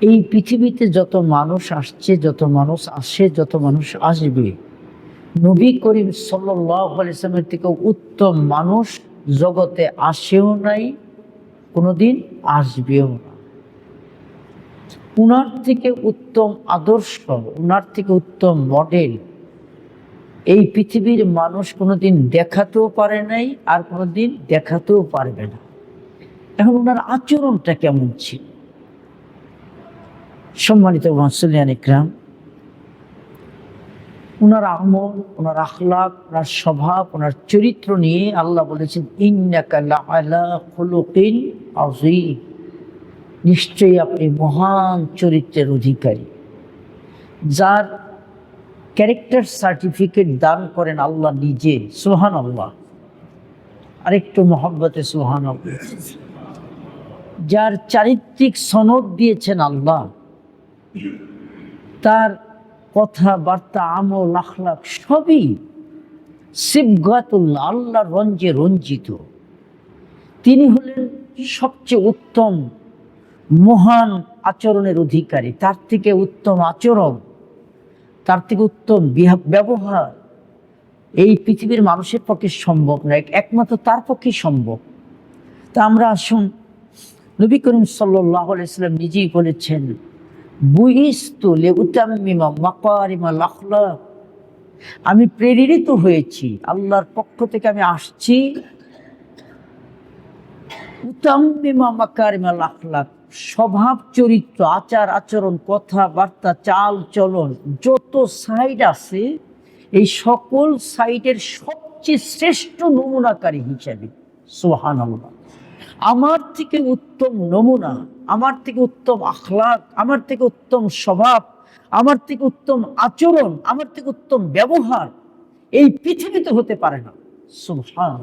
এই পৃথিবীতে যত মানুষ আসছে, যত মানুষ আসে, যত মানুষ আসবে, নবী করিম সাল্লামের থেকে উত্তম মানুষ জগতে আসেও নাই, কোনোদিন আসবেও না। উনার থেকে উত্তম আদর্শ, উনার থেকে উত্তম মডেল এই পৃথিবীর মানুষ কোনোদিন দেখাতেও পারে নাই আর কোনোদিন দেখাতেও পারবে না। এখন ওনার আচরণটা কেমন ছিল? সম্মানিত মাসুলিয়ান ইকরাম ওনার আমল ওনার আখলাক ওনার স্বভাব ওনার চরিত্র নিয়ে আল্লাহ বলেছেন নিশ্চয়ই আপনি মহান চরিত্রের অধিকারী। যার ক্যারেক্টার সার্টিফিকেট দান করেন আল্লাহ নিজে সোহান আল্লাহ আরেকটু মহব্বতে সোহান আল্লাহ যার চারিত্রিক সনদ দিয়েছেন আল্লাহ তার কথাবার্তা, আমল আখলাক সবই সিবগাতুল্লাহ আল্লাহ রঞ্জে রঞ্জিত। তিনি হলেন সবচেয়ে উত্তম মহান আচরণের অধিকারী, তার থেকে উত্তম আচরণ, তার থেকে উত্তম বিহা- ব্যবহার। এই পৃথিবীর মানুষের পক্ষে সম্ভব নয়, একমাত্র তার পক্ষে সম্ভব। তা আমরা আসুন, নবী করিম সাল্লাহ আলাইসাল্লাম নিজেই বলেছেন আমি প্রেরিত হয়েছি, আল্লাহর পক্ষ থেকে আমি আসছি। স্বভাব, চরিত্র, আচার, আচরণ, কথাবার্তা, চাল চলন, যত সাইড আছে, এই সকল সাইডের সবচেয়ে শ্রেষ্ঠ নমুনাকারী হিসাবে সোহান আমার থেকে উত্তম নমুনা, আমার থেকে উত্তম আখলাক, আমার থেকে উত্তম স্বভাব, আমার থেকে উত্তম আচরণ, আমার থেকে উত্তম ব্যবহার এই পৃথিবীতে হতে পারে না। সুবহান